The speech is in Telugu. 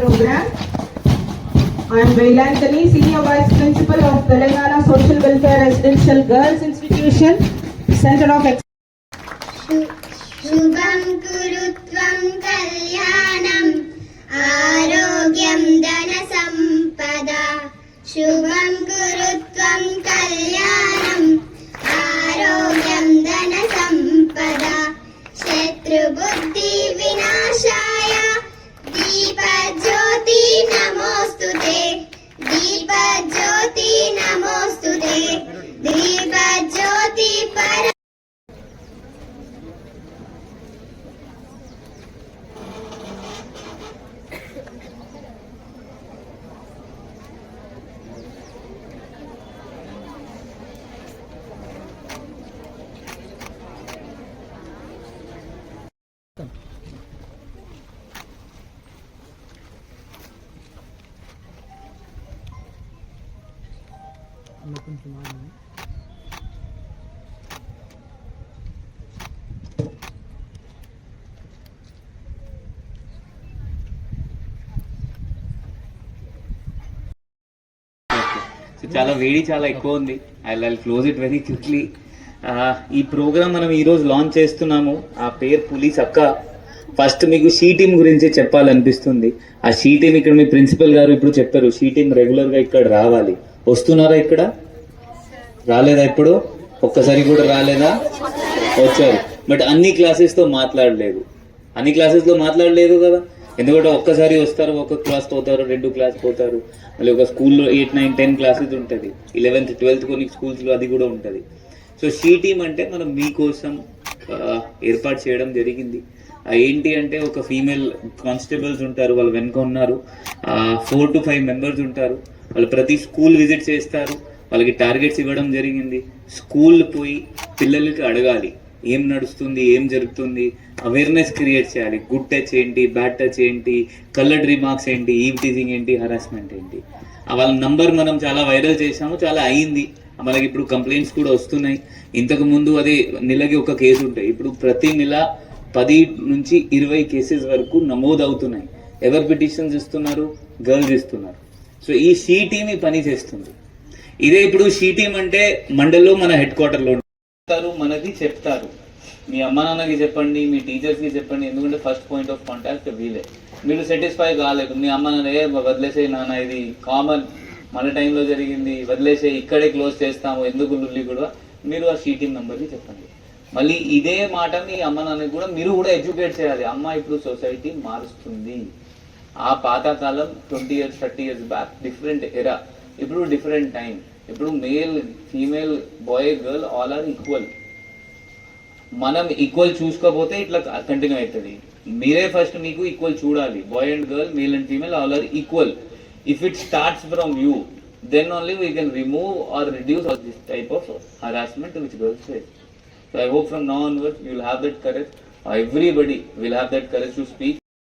program. I am Vailantani, Senior Vice Principal of Telangana Social Welfare Residential Girls Institution, Center of Excellence. Shubham Gurutvam so చాలా వేడి చాలా ఎక్కువ ఉంది. I I close it very quickly ఈ ప్రోగ్రామ్ మనం ఈ రోజు లాంచ్ చేస్తున్నాము. ఆ పేరు పులీస్ అక్క. ఫస్ట్ మీకు షీ టీమ్ గురించి చెప్పాలనిపిస్తుంది. ఆ షీ టీమ్ ఇక్కడ మీ ప్రిన్సిపల్ గారు ఇప్పుడు చెప్పారు. షీ టీమ్ రెగ్యులర్గా ఇక్కడ రావాలి. వస్తున్నారా ఇక్కడ? రాలేదా ఇప్పుడు? ఒక్కసారి కూడా రాలేదా? వచ్చారు. బట్ అన్ని క్లాసెస్తో మాట్లాడలేదు. అన్ని క్లాసెస్లో మాట్లాడలేదు కదా. ఎందుకంటే ఒక్కసారి వస్తారు ఒక క్లాస్ పోతారు రెండు క్లాస్ పోతారు. మళ్ళీ ఒక స్కూల్లో ఎయిట్ నైన్ టెన్ క్లాసెస్ ఉంటుంది. ఇలెవెన్త్ ట్వెల్త్ కొన్ని స్కూల్స్లో అది కూడా ఉంటుంది. సో షీ టీమ్ అంటే మనం మీకోసం ఏర్పాటు చేయడం జరిగింది. ఏంటి అంటే ఒక ఫీమేల్ కానిస్టేబుల్స్ ఉంటారు వాళ్ళు వెనుక ఉన్నారు. ఫోర్ టు ఫైవ్ మెంబర్స్ ఉంటారు. వాళ్ళు ప్రతి స్కూల్ విజిట్ చేస్తారు వాళ్ళకి టార్గెట్స్ ఇవ్వడం జరిగింది. స్కూల్ పోయి పిల్లలకి అడగాలి ఏం నడుస్తుంది ఏం జరుగుతుంది అవేర్నెస్ క్రియేట్ చేయాలి. గుడ్ టచ్ ఏంటి బ్యాడ్ టచ్ ఏంటి కలర్డ్ రిమార్క్స్ ఏంటి ఈవ్ టీజింగ్ ఏంటి హరాస్మెంట్ ఏంటి. వాళ్ళ నంబర్ మనం చాలా వైరల్ చేసాము చాలా అయింది. మనకి ఇప్పుడు కంప్లైంట్స్ కూడా వస్తున్నాయి. ఇంతకు ముందు అది నెలకి ఒక కేసు ఉంటాయి ఇప్పుడు ప్రతి నెల పది నుంచి ఇరవై కేసెస్ వరకు నమోదు అవుతున్నాయి ఎవరు పిటిషన్స్ ఇస్తున్నారు? గర్ల్స్ ఇస్తున్నారు. సో ఈ షీ టీమ్ ఈ పని చేస్తుంది. ఇదే ఇప్పుడు షీ టీమ్ అంటే మండల్లో మన హెడ్ క్వార్టర్లో చెప్తారు మనకి చెప్తారు. మీ అమ్మ నాన్నకి చెప్పండి మీ టీచర్స్కి చెప్పండి ఎందుకంటే ఫస్ట్ పాయింట్ ఆఫ్ కాంటాక్ట్ వీలే మీరు సాటిస్ఫై కాలేదు మీ అమ్మ నాన్న ఏ వదిలేసే నాన్న ఇది కామన్ మన టైంలో జరిగింది వదిలేసే ఇక్కడే క్లోజ్ చేస్తాము ఎందుకు లుల్లి కూడా మీరు ఆ షీటింగ్ నంబర్కి చెప్పండి. మళ్ళీ ఇదే మాట మీ అమ్మ నాన్నకి కూడా మీరు కూడా ఎడ్యుకేట్ చేయాలి. అమ్మ ఇప్పుడు సొసైటీ మారుస్తుంది. ఆ పాతకాలం twenty years thirty years back different era ఇప్పుడు డిఫరెంట్ టైం ఇప్పుడు male female boy girl all are equal మనం ఈక్వల్ చూసుకోకపోతే ఇట్లా కంటిన్యూ అవుతుంది మీరే ఫస్ట్ మీకు ఈక్వల్ చూడాలి boy and girl male and female all are equal if it starts from you then only we can remove or reduce all this type of harassment which girls face so I hope from now onward you will have that courage everybody will have that courage to speak